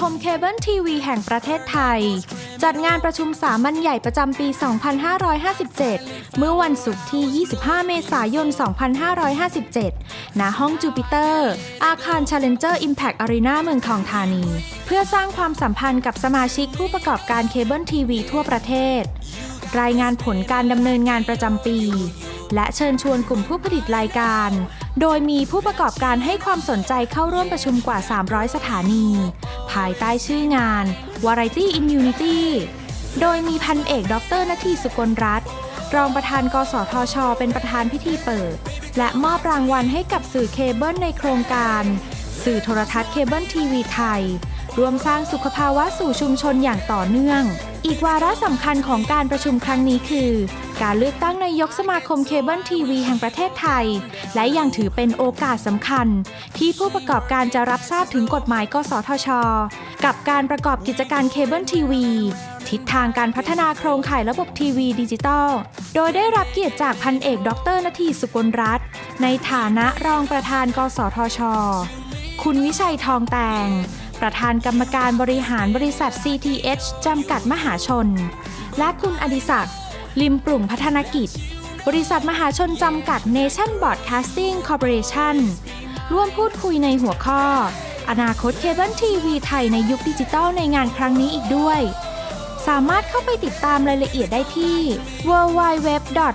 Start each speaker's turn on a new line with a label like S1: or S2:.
S1: คมเคเบิลทีวีแห่งประเทศไทย จัดงานประชุมสามัญใหญ่ประจำปี 2557 เมื่อวันศุกร์ที่ 25 เมษายน 2557 ณ ห้องจูปิเตอร์ อาคาร Challenger Impact Arena เมืองทองธานี เพื่อสร้างความสัมพันธ์กับสมาชิกผู้ประกอบการเคเบิลทีวีทั่วประเทศ รายงานผลการดำเนินงานประจำปี และเชิญชวนกลุ่มผู้ผลิตรายการ โดยมีผู้ประกอบการให้ความสนใจเข้าร่วมประชุมกว่า 300 สถานี ภายใต้ชื่องาน Variety in Unity โดยมีพันเอกดรนาทีสุกลรัตน์รองประธานกสทช เป็นประธานพิธีเปิด และมอบรางวัลให้กับสื่อเคเบิลในโครงการ สื่อโทรทัศน์เคเบิลทีวีไทย รวมสร้างสุขภาวะสู่ชุมชนอย่างต่อเนื่อง อีกวาระสำคัญของการประชุมครั้งนี้คือ การเลือกตั้งนายกสมาคมเคเบิลทีวีแห่งประเทศไทย และยังถือเป็นโอกาสสำคัญ ที่ผู้ประกอบการจะรับทราบถึงกฎหมายกสทช กับการประกอบกิจการเคเบิลทีวีทิศทางการพัฒนาโครงข่ายระบบทีวีดิจิตอล โดยได้รับเกียรติจากพันเอกดรนทีสุกลรัตน์ในฐานะรองประธาน กสทช คุณวิชัยทองแตง ประธานกรรมการบริหารบริษัท CTH จำกัดมหาชน และคุณอดิศักดิ์ลิมปรุ่มพัฒนกิจ บริษัทมหาชนจำกัด Nation Broadcasting Corporation ร่วมพูดคุยในหัวข้อ อนาคตเคเบิลทีวีไทยในยุคดิจิตอลในงานครั้งนี้อีกด้วย สามารถเข้าไปติดตามรายละเอียดได้ที่ www.tcta.or.th